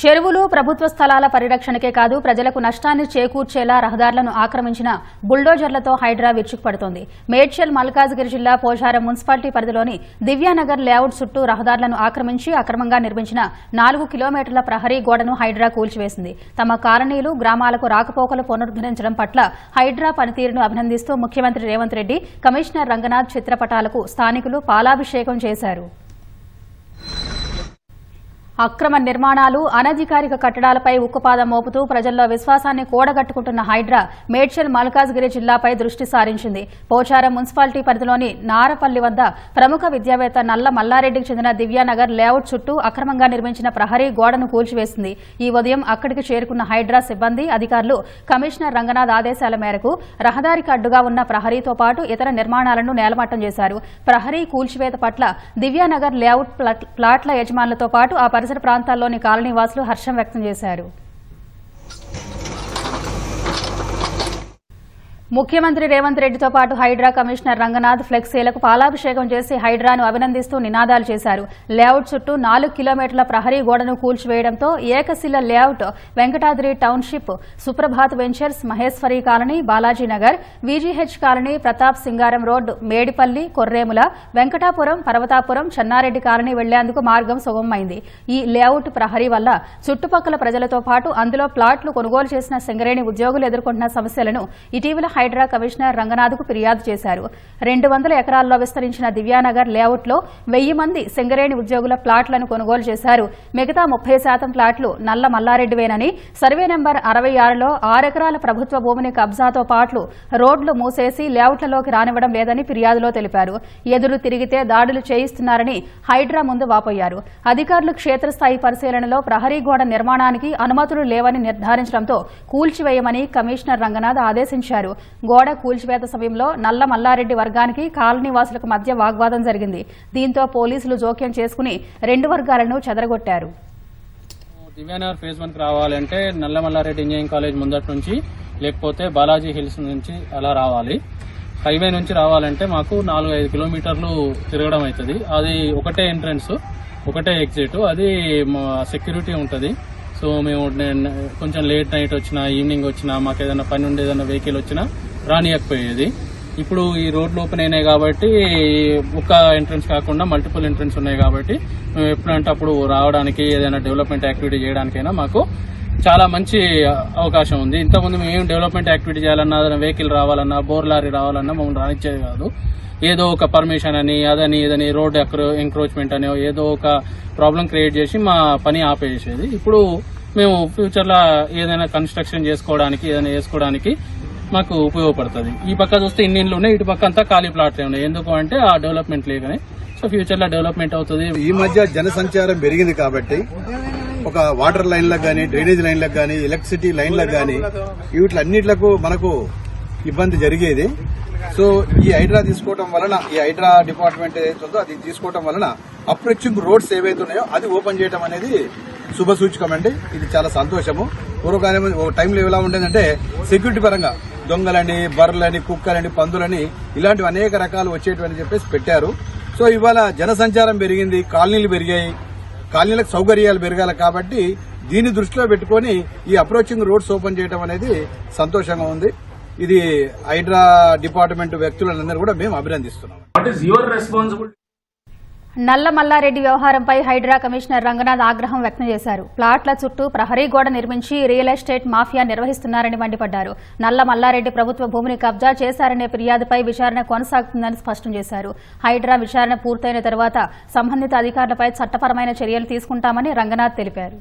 చెరువులు ప్రభుత్వ స్థలాల పరిరక్షణకే కాదు ప్రజలకు నష్టాన్ని చేకూర్చేలా రహదారులను ఆక్రమించిన బుల్డోజర్లతో హైడ్రా విరుచుకుపడుతోంది. మేడ్చల్ మల్కాజ్గిరి జిల్లా పోచారం మున్సిపాలిటీ పరిధిలోని దివ్యానగర్ లేఅవుట్ చుట్టూ రహదారులను ఆక్రమించి అక్రమంగా నిర్మించిన నాలుగు కిలోమీటర్ల ప్రహరీ గోడను హైడ్రా కూల్చివేసింది. తమ కాలనీలు గ్రామాలకు రాకపోకలు పునరుద్దరించడం పట్ల హైడ్రా పనితీరును అభినందిస్తూ ముఖ్యమంత్రి రేవంత్ రెడ్డి కమిషనర్ రంగనాథ్ చిత్రపటాలకు స్థానికులు పాలాభిషేకం చేశారు. అక్రమ నిర్మాణాలు అనధికారిక కట్టడాలపై ఉక్కుపాదం మోపుతూ ప్రజల్లో విశ్వాసాన్ని కూడగట్టుకుంటున్న హైడ్రా మేడ్చల్ మల్కాజ్గిరి జిల్లాపై దృష్టి సారించింది. పోచారం మున్సిపాలిటీ పరిధిలోని నారపల్లి వద్ద ప్రముఖ విద్యావేత్త నల్ల మల్లారెడ్డికి చెందిన దివ్యానగర్ లేఅవుట్ చుట్టూ అక్రమంగా నిర్మించిన ప్రహరీ గోడను కూల్చివేసింది. ఈ ఉదయం అక్కడికి చేరుకున్న హైడ్రా సిబ్బంది అధికారులు కమిషనర్ రంగనాథ్ ఆదేశాల మేరకు రహదారికి అడ్డుగా ఉన్న ప్రహరీతో పాటు ఇతర నిర్మాణాలను నేలమట్టం చేశారు. ప్రహరీ కూల్చివేత పట్ల దివ్యానగర్ లేఅవుట్ ప్లాట్- ప్లాట్ల యజమానులతో పాటు ఆ పరిసర ప్రాంతాల్లోని కాలనీవాసులు హర్షం వ్యక్తం చేశారు. ముఖ్యమంత్రి రేవంత్ రెడ్డితో పాటు హైడ్రా కమిషనర్ రంగనాథ్ ఫ్లెక్సీలకు పాలాభిషేకం చేసి హైడ్రాను అభినందిస్తూ నినాదాలు చేశారు. లేఅవుట్ చుట్టూ నాలుగు కిలోమీటర్ల ప్రహరీ గోడను కూల్చివేయడంతో Ekashila layout Venkatadri township Suprabhat ventures Maheshwari colony Balajinagar VGH colony Pratap Singaram road Medipally Korremula Venkatapuram Parvatapuram Chennareddy colony వెళ్ళేందుకు మార్గం సుగమమైంది ఈ లేఅవుట్ ప్రహరీ వల్ల చుట్టుపక్కల ప్రజలతో పాటు అందులో ప్లాట్లు కొనుగోలు చేసిన సింగరేణి ఉద్యోగులు ఎదుర్కొంటున్న సమస్యలను ఇటీవల హైడ్రా కమిషనర్ రంగనాథ్కు ఫిర్యాదు చేశారు. రెండు వందల ఎకరాల్లో విస్తరించిన దివ్యానగర్ లేఅవుట్లో వెయ్యి మంది సింగరేణి ఉద్యోగుల ప్లాట్లను కొనుగోలు చేశారు. మిగతా ముప్పై శాతం ప్లాట్లు నల్ల మల్లారెడ్డివేనని సర్వే నెంబర్ అరవై ఆరులో ఆరెకరాల ప్రభుత్వ భూమిని కబ్జాతో పాటు రోడ్లు మూసేసి లేఅవుట్లలోకి రానివ్వడం లేదని ఫిర్యాదులో తెలిపారు. ఎదురు తిరిగితే దాడులు చేయిస్తున్నారని హైడ్రా ముందు వాపోయారు. అధికారులు క్షేత్రస్థాయి పరిశీలనలో ప్రహరీ గోడ నిర్మాణానికి అనుమతులు లేవని నిర్ధారించడంతో కూల్చివేయమని కమిషనర్ రంగనాథ్ ఆదేశించారు. గోడ కూల్చివేత సమయంలో నల్ల మల్లారెడ్డి వర్గానికి కాలనీవాసులకు మధ్య వాగ్వాదం జరిగింది. దీంతో పోలీసులు జోక్యం చేసుకుని రెండు వర్గాలను చెదరగొట్టారు. దివ్యానగర్ ఫేజ్ వన్కి రావాలంటే నల్లమల్లారెడ్డి ఇంజనీరింగ్ కాలేజ్ ముందటి నుంచి లేకపోతే బాలాజీ హిల్స్ నుంచి అలా రావాలి. హైవే నుంచి రావాలంటే మాకు నాలుగు ఐదు కిలోమీటర్లు తిరగడం అవుతుంది. అది ఒకటే ఎంట్రన్స్ ఒకటే ఎగ్జిట్ అది సెక్యూరిటీ ఉంటుంది. సో మేము కొంచెం లేట్ నైట్ వచ్చినా ఈవినింగ్ వచ్చినా మాకు ఏదైనా పని ఉండి ఏదైనా వెహికల్ వచ్చినా రానియకపోయేది. ఇప్పుడు ఈ రోడ్లు ఓపెన్ అయినాయి కాబట్టి ఒక్క ఎంట్రన్స్ కాకుండా మల్టిపుల్ ఎంట్రన్స్ ఉన్నాయి కాబట్టి మేము ఎప్పుడంటే అప్పుడు రావడానికి ఏదైనా డెవలప్మెంట్ యాక్టివిటీ చేయడానికైనా మాకు చాలా మంచి అవకాశం ఉంది. ఇంతకుముందు మేము డెవలప్మెంట్ యాక్టివిటీ చేయాలన్నా ఏదైనా వెహికల్ రావాలన్నా బోర్ లారీ రావాలన్నా మమ్మల్ని రానిచ్చేది కాదు. ఏదో ఒక పర్మిషన్ అని అదని ఇదని రోడ్ ఎంక్రోచ్మెంట్ అని ఏదో ఒక ప్రాబ్లం క్రియేట్ చేసి మా పని ఆపేసేది. ఇప్పుడు మేము ఫ్యూచర్లో ఏదైనా కన్స్ట్రక్షన్ చేసుకోవడానికి ఏదైనా చేసుకోవడానికి మాకు ఉపయోగపడుతుంది. ఈ పక్క చూస్తే ఇన్ని ఇండ్లు ఉన్నాయి ఇటు పక్క అంతా ఖాళీ ప్లాట్లే ఉన్నాయి. ఎందుకు అంటే ఆ డెవలప్మెంట్ లేకనే. సో ఫ్యూచర్లో డెవలప్మెంట్ అవుతుంది. ఈ మధ్య జనసంచారం పెరిగింది కాబట్టి ఒక వాటర్ లైన్లకు కానీ డ్రైనేజ్ లైన్లకు కానీ ఎలక్ట్రిసిటీ లైన్లకు కానీ వీటిలన్నిట్లకు మనకు ఇబ్బంది జరిగేది. సో ఈ హైడ్రా తీసుకోవడం వలన ఈ హైడ్రా డిపార్ట్మెంట్ ఏదైతే ఉందో అది తీసుకోవడం వలన అప్రోచింగ్ రోడ్స్ ఏవైతే ఉన్నాయో అది ఓపెన్ చేయడం అనేది శుభ సూచకం అండి. ఇది చాలా సంతోషము. పూర్వకాలం ఒక టైంలో ఎలా ఉండేదంటే సెక్యూరిటీ పరంగా దొంగలని బర్రెలని కుక్కలని పందులని ఇలాంటివి అనేక రకాలు వచ్చేటివని చెప్పేసి పెట్టారు. సో ఇవాళ జనసంచారం పెరిగింది కాలనీలు పెరిగాయి. కాలనీలకు సౌకర్యాలు పెరగాలి కాబట్టి దీన్ని దృష్టిలో పెట్టుకొని ఈ అప్రోచింగ్ రోడ్స్ ఓపెన్ చేయడం అనేది సంతోషంగా ఉంది. ఇది హైడ్రా డిపార్ట్మెంట్ వ్యక్తులందరూ కూడా మేము అభినందిస్తున్నాం. Your responsibility? నల్ల మల్లారెడ్డి వ్యవహారంపై హైడ్రా కమిషనర్ రంగనాథ్ ఆగ్రహం వ్యక్తం చేశారు. ప్లాట్ల చుట్టూ ప్రహరీ గోడ నిర్మించి రియల్ ఎస్టేట్ మాఫియా నిర్వహిస్తున్నారని మండిపడ్డారు. నల్ల మల్లారెడ్డి ప్రభుత్వ భూమిని కబ్జా చేశారనే ఫిర్యాదుపై విచారణ కొనసాగుతుందని స్పష్టం చేశారు. హైడ్రా విచారణ పూర్తయిన తర్వాత సంబంధిత అధికారులపై చట్టపరమైన చర్యలు తీసుకుంటామని రంగనాథ్ తెలిపారు.